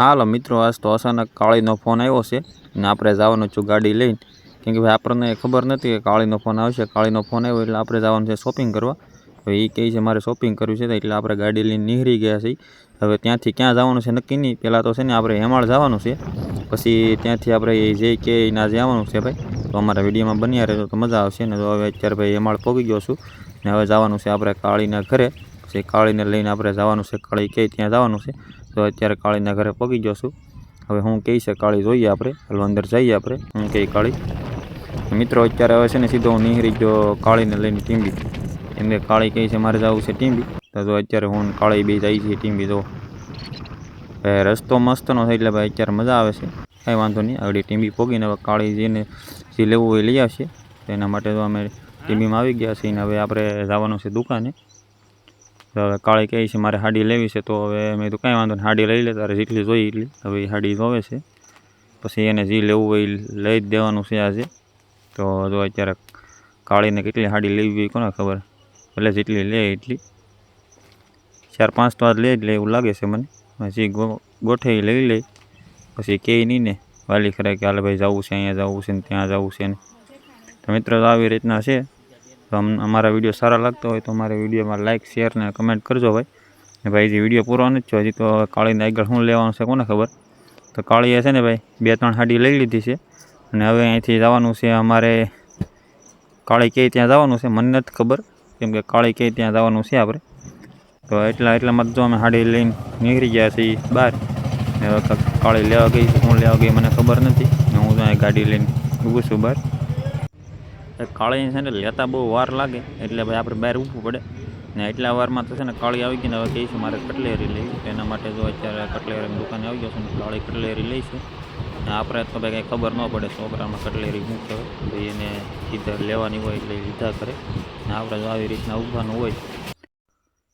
હાલો મિત્રો, આજ તો અચાનક કાળીનો ફોન આવ્યો છે ને આપણે જવાનું છું ગાડી લઈને. કેમ કે ભાઈ આપણને ખબર નથી કે કાળીનો ફોન આવશે, કાળીનો ફોન આવ્યો એટલે આપણે જવાનું છે શોપિંગ કરવા. હવે એ કહે છે મારે શોપિંગ કરવી છે એટલે આપણે ગાડી લઈને નીકળી ગયા છીએ. હવે ત્યાંથી ક્યાં જવાનું છે નક્કી નહીં. પહેલાં તો છે ને આપણે હેમાળ જવાનું છે. પછી ત્યાંથી આપણે એ જે કે એના જવાનું છે ભાઈ. તો અમારા વિડીયોમાં બન્યા રહેજો તો મજા આવશે. ને તો હવે અત્યારે ભાઈ હેમાળ પહોંચી ગયો છું. ને હવે જવાનું છે આપણે કાળીના ઘરે. પછી કાળીને લઈને આપણે જવાનું છે, કાળી કે ત્યાં જવાનું છે. તો અત્યારે કાળીના ઘરે પગી છું. હવે હું કહી છે, કાળી જોઈએ આપણે, હાલો અંદર જઈએ આપણે. હું કહી, કાળી. મિત્રો, અત્યારે હવે છે ને સીધો હું નિહરી જો કાળીને લઈને ટીંબી. એમ કે કાળી કહે છે, મારે જવું છે ટીંબી. તો જો અત્યારે હું કાળી બે જાય છે ટીંબી તો ભાઈ રસ્તો મસ્તનો છે એટલે ભાઈ અત્યારે મજા આવે છે. કાંઈ વાંધો નહીં આગળ ટીંબી પોગીને હવે કાળી જેને જે લેવું એ લઈ આવશે. એના માટે તો અમે ટીંબીમાં આવી ગયા છીએ ને હવે આપણે જવાનું છે દુકાને. તો હવે કાળી કહે છે મારે હાડી લેવી છે, તો હવે મેં તો કાંઈ વાંધો નહીં, હાડી લઈ લે, તારે જેટલી જોઈએ એટલી. હવે એ હાડી જોવે છે. પછી એને જે લેવું હોય એ લઈ જ દેવાનું છે આજે. તો જો અત્યારે કાળીને કેટલી હાડી લેવી હોય કોને ખબર? એટલે જેટલી લે એટલી. ચાર પાંચ તો આજ લે જ લે એવું લાગે છે મને. જે ગોઠે લઈ લે. પછી કહે નહીં ને, વાલી ખરે કે, હાલ ભાઈ જવું છે, અહીંયા જવું છે ને ત્યાં જવું છે ને. તો મિત્રો આવી રીતના છે. તો અમ, અમારા વીડિયો સારા લાગતા હોય તો અમારા વિડીયોમાં લાઇક શેર ને કમેન્ટ કરજો ભાઈ. ને ભાઈ જે વીડિયો પૂરો નથી થયો, હજી તો કાળીને આગળ શું લેવાનું છે કોને ખબર? તો કાળીએ છે ને ભાઈ, બે ત્રણ હાડી લઈ લીધી છે. અને હવે અહીંથી જવાનું છે અમારે કાળી કે ત્યાં જવાનું છે, મને નથી ખબર. કેમ કે કાળી કે ત્યાં જવાનું છે આપણે. તો એટલા, એટલામાં જ અમે હાડી લઈને નીકળી ગયા છીએ બહાર. કાળી લેવા ગઈ હું લેવા ગઈ મને ખબર નથી. હું તો અહીં ગાડી લઈને ઊભું છું બહાર. કાળી છે ને લેતા બહુ વાર લાગે, એટલે ભાઈ આપણે બહાર ઊભું પડે. ને એટલા વારમાં તો છે ને કાળી આવી ગઈ ને હવે કહીશું મારે કટલેરી લેવી એના માટે જો અત્યારે કટલેરીની દુકાને આવી ગયો છું ને કાળી કટલેરી લઈશું ને આપણે તો ભાઈ કંઈ ખબર ન પડે છોકરામાં કટલેરી શું ભાઈ એને સીધા લેવાની હોય એટલે લીધા કરે. ને આપણે જો આવી રીતના ઊભવાનું હોય.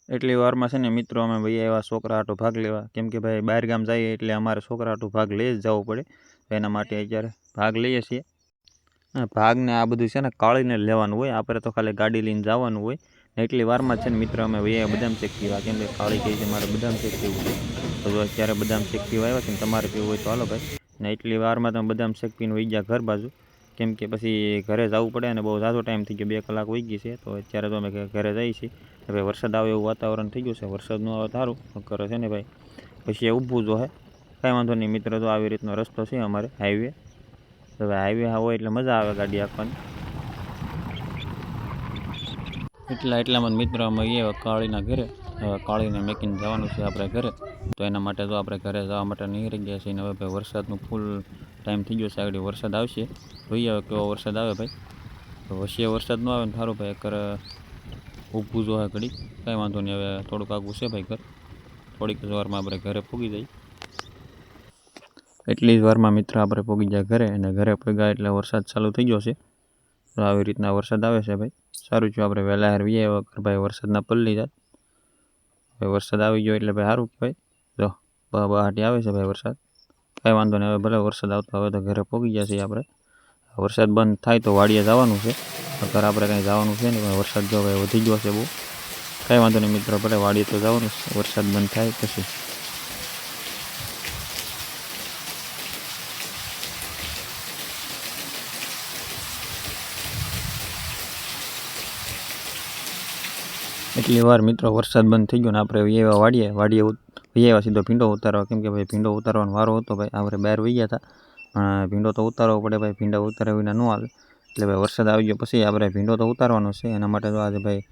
એટલી વારમાં છે ને મિત્રો અમે ભાઈ એવા છોકરા આટો ભાગ લેવા. કેમ કે ભાઈ બહાર ગામ જઈએ એટલે અમારે છોકરા આટો ભાગ લઈ જ જવું પડે. એના માટે અત્યારે ભાગ લઈએ છીએ. અને ભાગને આ બધું છે ને કાળીને લેવાનું હોય. આપણે તો ખાલી ગાડી લઈને જવાનું હોય. ને એટલી વારમાં છે ને મિત્ર, અમે વૈયા બદામ શેક પીવા. કેમ કે કાળી કહે છે મારે બદામ શેક પીવું છે. તો અત્યારે બદામ શેક પીવા આવ્યા છે ને તમારે પીવું હોય તો હાલો ભાઈ. ને એટલી વારમાં તમે બદામ શેક પીને વહી ગયા ઘર બાજુ. કેમ કે પછી ઘરે જવું પડે અને બહુ ઝાઝો ટાઈમ થઈ ગયો, બે કલાક વહી ગઈ છે. તો અત્યારે તો અમે ઘરે જઈએ છીએ. ભાઈ વરસાદ આવે એવું વાતાવરણ થઈ ગયું છે. વરસાદ ન આવે સારું. કરે છે ને ભાઈ? પછી એ ઊભું જો હે. કાંઈ વાંધો નહીં, મિત્ર, તો આવી રીતનો રસ્તો છે અમારે. હાઈવે. હવે હાઈવે હોય એટલે મજા આવે ગાડી આપવાની એટલા એટલામાં મિત્રો અમે એ કાળીના ઘરે. હવે કાળીને મેકીને જવાનું છે આપણે ઘરે. તો એના માટે તો આપણે ઘરે જવા માટે નીકળી ગયા છીએ ને હવે ભાઈ વરસાદનું ફૂલ ટાઈમ થઈ ગયો છે. આગળ વરસાદ આવશે. જોઈએ હવે કેવો વરસાદ આવે ભાઈ. તો વસીએ વરસાદ ન આવે ને સારું ભાઈ કર ઊભું જો ઘડી કાંઈ વાંધો નહીં, હવે થોડુંક આગું છે ભાઈ ઘર. થોડીક વારમાં આપણે ઘરે ફૂગી જઈએ. એટલી જ વારમાં મિત્ર આપણે પહોંચી જાય ઘરે અને ઘરે પગ્યા એટલે વરસાદ ચાલુ થઈ ગયો છે. તો આવી રીતના વરસાદ આવે છે ભાઈ. સારું છે આપણે વહેલા હાર વીએ વગર ભાઈ વરસાદના પલ્લી જાત ભાઈ વરસાદ આવી ગયો એટલે ભાઈ સારું કહેવાય. જો બહાટી આવે છે ભાઈ વરસાદ. કાંઈ વાંધો નહીં, હવે ભલે વરસાદ આવતો હવે તો ઘરે પહોંચી ગયા છીએ આપણે. વરસાદ બંધ થાય તો વાડીએ જવાનું છે. ઘર આપણે કાંઈ જવાનું છે ને પણ વરસાદ જો ભાઈ વધી ગયો છે બહુ. કાંઈ વાંધો નહીં મિત્રો, ભલે વાડીએ તો જવાનું છે. વરસાદ બંધ થાય પછી. એટલી વાર મિત્રો વરસાદ બંધ થઈ ગયો ને આપણે વહી વાડીએ વાડીએ વહી સીધો ભીંડો ઉતારવા. કેમ કે ભાઈ ભીંડો ઉતારવાનો વારો હતો ભાઈ આપણે બહાર વહી ગયા હતા. પણ ભીંડો તો ઉતારવો પડે ભાઈ, ભીંડા ઉતાર્યા વિના ન આવે. એટલે ભાઈ વરસાદ આવી ગયો પછી આપણે ભીંડો તો ઉતારવાનો છે. એના માટે તો આજે ભાઈ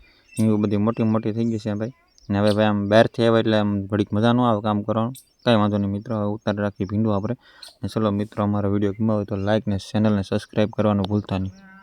એવું બધી મોટી મોટી થઈ ગઈ છે ભાઈ. ને હવે ભાઈ આમ બહારથી આવે એટલે આમ ઘડીક મજા ન આવે કામ કરવાનું. કાંઈ વાંધો નહીં મિત્રો ઉતારી રાખી ભીંડો આપણે. ને ચલો મિત્રો, અમારો વીડિયો ગમ્યો હોય તો લાઇક ને ચેનલને સબસ્ક્રાઈબ કરવાનું ભૂલતા નહીં.